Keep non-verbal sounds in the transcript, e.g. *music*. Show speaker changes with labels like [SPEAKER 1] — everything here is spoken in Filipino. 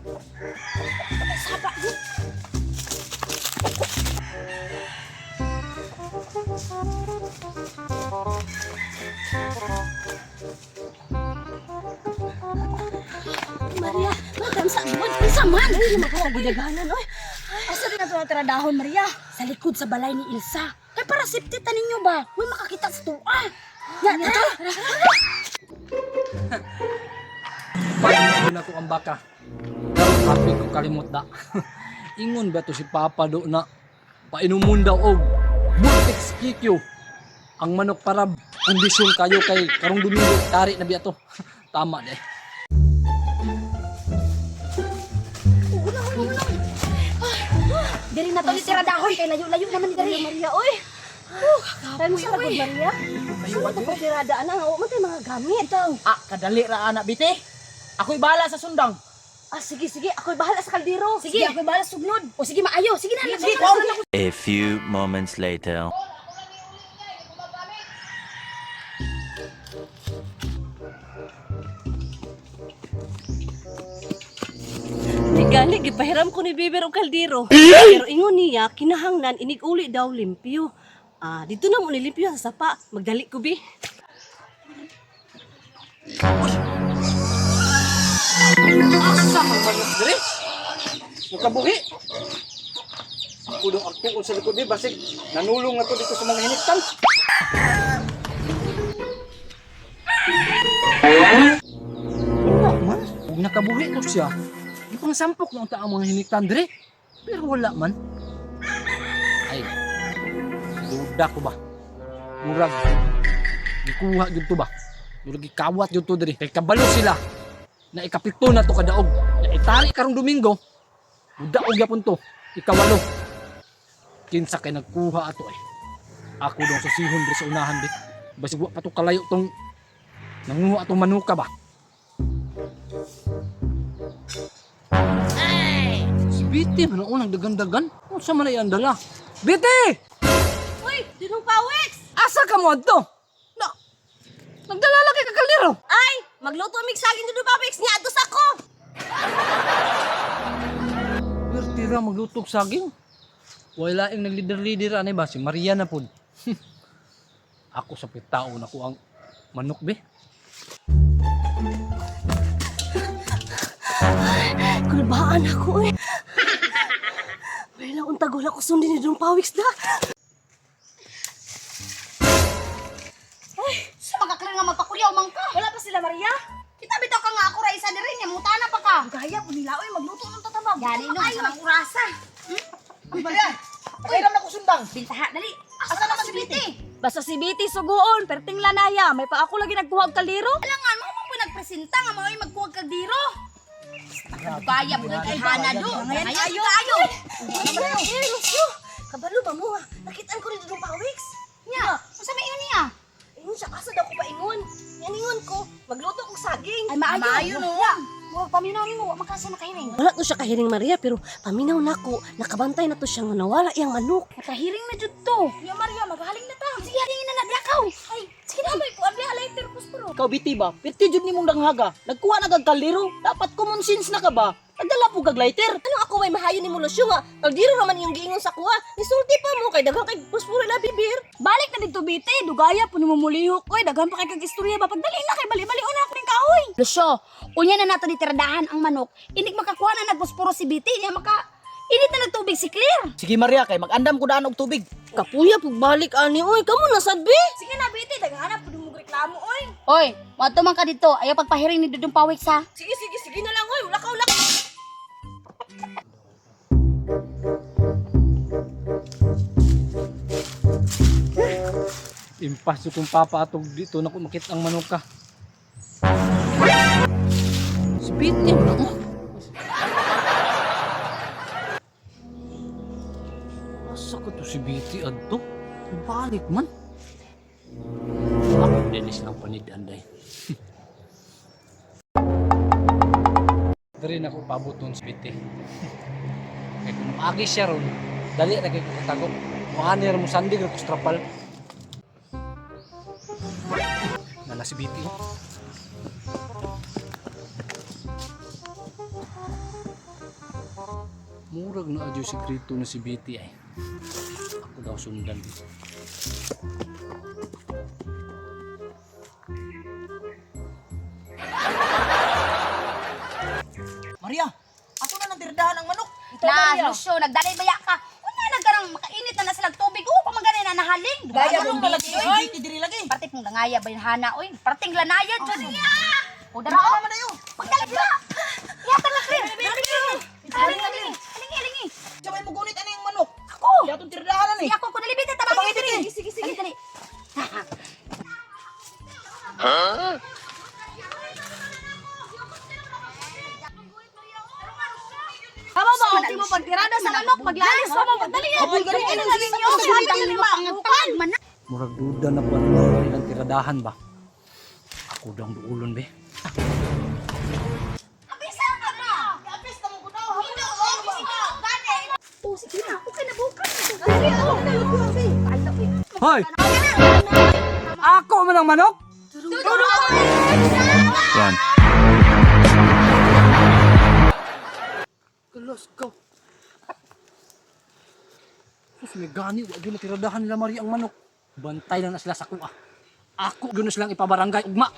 [SPEAKER 1] Yun. Maria, madam sa buwan. Isa man. Ay, naman gudaganan, oy. Asa rin nato natira dahon, Maria? Sa likod sa balay ni Ilsa. Kay para safety ta ninyo ba? Huwag makakita sa tuwa. Ya, ito.
[SPEAKER 2] Pagkain ako ang baka. Happy ko kalimot da. *laughs* Ingon ba to si Papa do na painumon daw og Multix Kikyo. Ang manok para kondisyon kayo kay karong Domingo tari na biya to. *laughs* Tama de.
[SPEAKER 1] Diri na to ni tira dahon kay layo-layo naman ni diri. Maria, oy. Uh, Tayo sa lagod, Maria. Saan ito pa tiradaan na? Oo, mga gamit. Ito.
[SPEAKER 3] Ah, kadali ra anak biti. Ako'y bahala sa sundang.
[SPEAKER 1] Ah, sige, sige. Ako'y bahala sa kaldero. Sige, ako'y bahala sa sugnod. O sige, maayo. Sige na, sige.
[SPEAKER 4] A few moments later.
[SPEAKER 5] Gali, gipahiram ko ni Biber og kaldero. Pero ingon niya, kinahanglan inig uli daw limpyo. Ah, dito na mo nilimpyo sa sapa. Magdali ko bi.
[SPEAKER 2] Asa man manok dire? Nakabuhi. Ako daw ako sa likod di basig nanulong ako dito sa mga hiniktan. Wala man. Huwag nakabuhi ko siya. Di pang sampok na ang mga hiniktan dire. Pero wala man. Ay, duda ko ba? Murag. Gikuha gyud to ba? Murag gikawat gyud to dire. Kay kabalo sila. Na ikapito na to kadaog. Na itali karong Domingo. Daog yapon to. Ikawalo. Kinsa kay nagkuha ato eh. Ako daw sa sihon dire sa unahan di. Basig wa pa to kalayo tong nanguha atong manuka ba? Si Biti, man ang unang dagan-dagan. Kung sa man ay ang dala. Biti!
[SPEAKER 5] Uy, dinong pawix!
[SPEAKER 2] Asa ka mo adto? Na, nagdala.
[SPEAKER 5] Ay, magluto mig saging dudu pawix niya ato sa ko.
[SPEAKER 2] Pero tira maglutog saging. Wala yung naglider-lider anay ba? Si Maria na po. *laughs* ako sa pitao na ko ang manok be.
[SPEAKER 5] Kulbaan ako eh. Lang untagol ako sundin ni Dong Pawix na.
[SPEAKER 1] Sa magkaklir nga magpakulyaw man ka. Wala pa sila, Maria? Kita bitaw ka nga ako ra isa ni rin. Mutana pa ka. Gaya po nila. Oy, magluto ng tatamag. Gani no, sa mga urasa.
[SPEAKER 3] Uy, Maria. Pakiram na ko sundang.
[SPEAKER 1] Bintaha, dali. Asa,
[SPEAKER 3] Asa
[SPEAKER 1] naman si Biti?
[SPEAKER 6] Basta si Biti suguon, perting lanaya, may pa ako lagi nagkuha og kaldero.
[SPEAKER 1] Alangan mo mo po nagpresenta nga mga magkuwag kag diro. Gaya po kay Hana do. Ngayon ayo ayo.
[SPEAKER 5] Kabalo ba mo? Nakitaan ko ni Dong Pawix.
[SPEAKER 1] Nya, unsa may ingon niya?
[SPEAKER 5] Siya, asa daw ko pa ingon. Yan ingon ko, magluto kong saging.
[SPEAKER 1] Ay maayo. Maayo no. Mo paminaw nimo makasa na kayo ning.
[SPEAKER 5] Wala to siya kahiring Maria, pero paminaw na ko, nakabantay na to siya nga nawala iyang manok.
[SPEAKER 1] Nakahiring na jud to. Ya Maria, maghaling na ta. Sige, haringin na naglakaw. Ay, sige na may kuan biya later puspuro.
[SPEAKER 3] Ikaw biti ba? Pirti jud nimong danghaga. Nagkuha na kag kaldero. Dapat common sense na ka ba? Nagdala po kag lighter.
[SPEAKER 5] Ano ako may mahayo ni mo Lucio nga? Kaldiro naman yung giingon sa kuha. Nisulti pa mo kay daghang kay puspuro na bibir.
[SPEAKER 6] Balik na dito Biti, dugaya po ni mumulihok. Oy, daghan pa kay kag istorya ba pagdali na kay bali-bali una ako ning kahoy.
[SPEAKER 1] Lusyo, unya na nato ditiradahan ang manok. Inig makakuha na nagpuspuro si Biti. Niya maka init na nagtubig si Claire.
[SPEAKER 3] Sige Maria, kay magandam ko daan og tubig.
[SPEAKER 5] Kapuya pug balik ani oy, kamo na sad be.
[SPEAKER 6] Sige na Biti, daghan na pud mo reklamo oy.
[SPEAKER 1] Oy, mato man ka dito. Ayaw pagpahiring ni Dudong Pawik sa.
[SPEAKER 5] Sige
[SPEAKER 2] Impas kung papa atog dito na ko makit ang manok ka. Si Biti mo Asa ko to si Biti adto? Balik man. Ako dinis ng panidan day. *laughs* Dari na ko pabuton si Biti. *laughs* Kaya kung maagi siya ron, dali na kayo katagok. Mahanir mo sandig ako Nala si Biti. Murag na adyo sikreto na si Betty ay. Ako daw sundan.
[SPEAKER 3] Maria, ako na nang tirdahan ang manok. Ito,
[SPEAKER 1] Na. Lucio, nagdalay baya ka. Kunya nagkarang makainit na na sila tubig. Oo, pamaganin na nahaling.
[SPEAKER 3] Gaya mong oy,
[SPEAKER 1] oy.
[SPEAKER 3] dito diri lagi.
[SPEAKER 1] Pong nangaya ba yung hana, oy. Parting lanaya, dyan. O, dara
[SPEAKER 3] Ano
[SPEAKER 1] o.
[SPEAKER 3] naman ayo?
[SPEAKER 1] Magdala sila. Yata na sila. Aling, aling, aling, aling.
[SPEAKER 3] Sabay mo gunit ano yung manok.
[SPEAKER 1] Ako.
[SPEAKER 3] Kaya itong tirdahan
[SPEAKER 1] Si
[SPEAKER 3] eh.
[SPEAKER 1] ako, kung nalibit na tabang
[SPEAKER 3] Tabangin
[SPEAKER 1] ito.
[SPEAKER 3] eh.
[SPEAKER 1] Sige, sige. Dali,
[SPEAKER 6] Tama ba? Hindi mo pagtirada sa manok, paglalis mo, magdali yan.
[SPEAKER 3] Abol, ganun, ganun,
[SPEAKER 6] Dali
[SPEAKER 3] ganun,
[SPEAKER 6] ninyo,
[SPEAKER 3] ganun,
[SPEAKER 6] sa
[SPEAKER 3] ganun,
[SPEAKER 2] Murag duda na po ang ilang tiradahan ba? Ako daw ang duulon be.
[SPEAKER 1] Oh.
[SPEAKER 2] Hoy! Ako man ang manok?
[SPEAKER 4] Run.
[SPEAKER 2] Let's go. Sus, may gani. Wag yun na tiradahan nila Maria ang manok. Bantay lang na sila sa kuha. Ako, gano'n silang ipabarangay. Ugma!